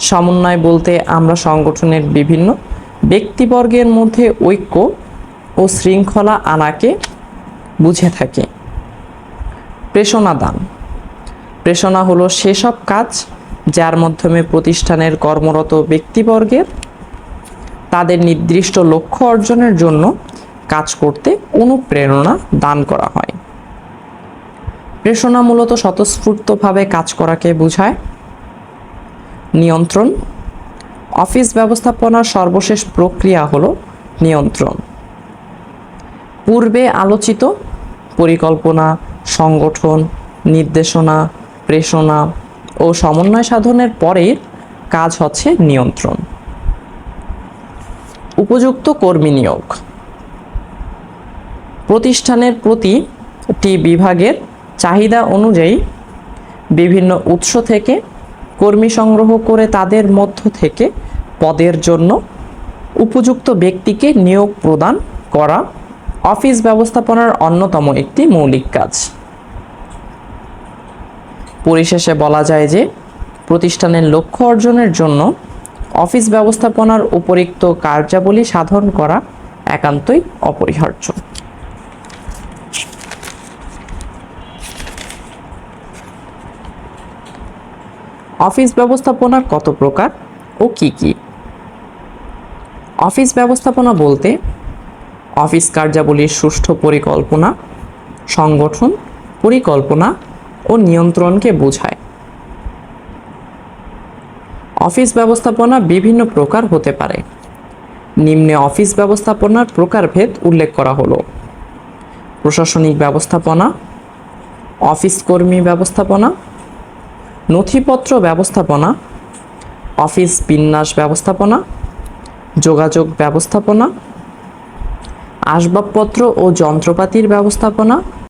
সমন্বয় বলতে আমরা সংগঠনের বিভিন্ন ব্যক্তিবর্গের মধ্যে ঐক্য ও শৃঙ্খলা আনাকে বুঝে থাকি। প্রেষণা দান। প্রেষণা হলো সেসব কাজ যার মাধ্যমে প্রতিষ্ঠানের কর্মরত ব্যক্তিবর্গের তাদের নির্দিষ্ট লক্ষ্য অর্জনের জন্য কাজ করতে অনুপ্রেরণা দান করা হয়। প্রেষণা মূলত স্বতঃস্ফূর্তভাবে কাজ করাকে বোঝায়। নিয়ন্ত্রণ। অফিস ব্যবস্থাপনার সর্বশেষ প্রক্রিয়া হলো নিয়ন্ত্রণ। পূর্বে আলোচিত পরিকল্পনা, সংগঠন, নির্দেশনা, প্রেষণা ও সমন্বয় সাধনের পরের কাজ হচ্ছে নিয়ন্ত্রণ। উপযুক্ত কর্মী নিয়োগ। প্রতিষ্ঠানের প্রতিটি বিভাগের চাহিদা অনুযায়ী বিভিন্ন উৎস থেকে কর্মী সংগ্রহ করে তাদের মধ্য থেকে পদের জন্য উপযুক্ত ব্যক্তিকে নিয়োগ প্রদান করা অফিস ব্যবস্থাপনার অন্যতম একটি মৌলিক কাজ। পরিশেষে বলা যায় যে, প্রতিষ্ঠানের লক্ষ্য অর্জনের জন্য অফিস ব্যবস্থাপনার উপরিক্ত কার্যাবলী সাধন করা একান্তই অপরিহার্য। অফিস ব্যবস্থাপনা কত প্রকার ও কি কি? অফিস ব্যবস্থাপনা বলতে অফিস কার্যাবলীর সুষ্ঠু পরিকল্পনা, সংগঠন, পরিকল্পনা ও নিয়ন্ত্রণকে বোঝায়। অফিস ব্যবস্থাপনা বিভিন্ন প্রকার হতে পারে। নিম্নে অফিস ব্যবস্থাপনার প্রকারভেদ উল্লেখ করা হলো। প্রশাসনিক ব্যবস্থাপনা, অফিস কর্মী ব্যবস্থাপনা নথিপত্র ব্যবস্থাপনা অফিস বিন্যাস ব্যবস্থাপনা যোগাযোগ ব্যবস্থাপনা আসবাবপত্র ও যন্ত্রপাতির ব্যবস্থাপনা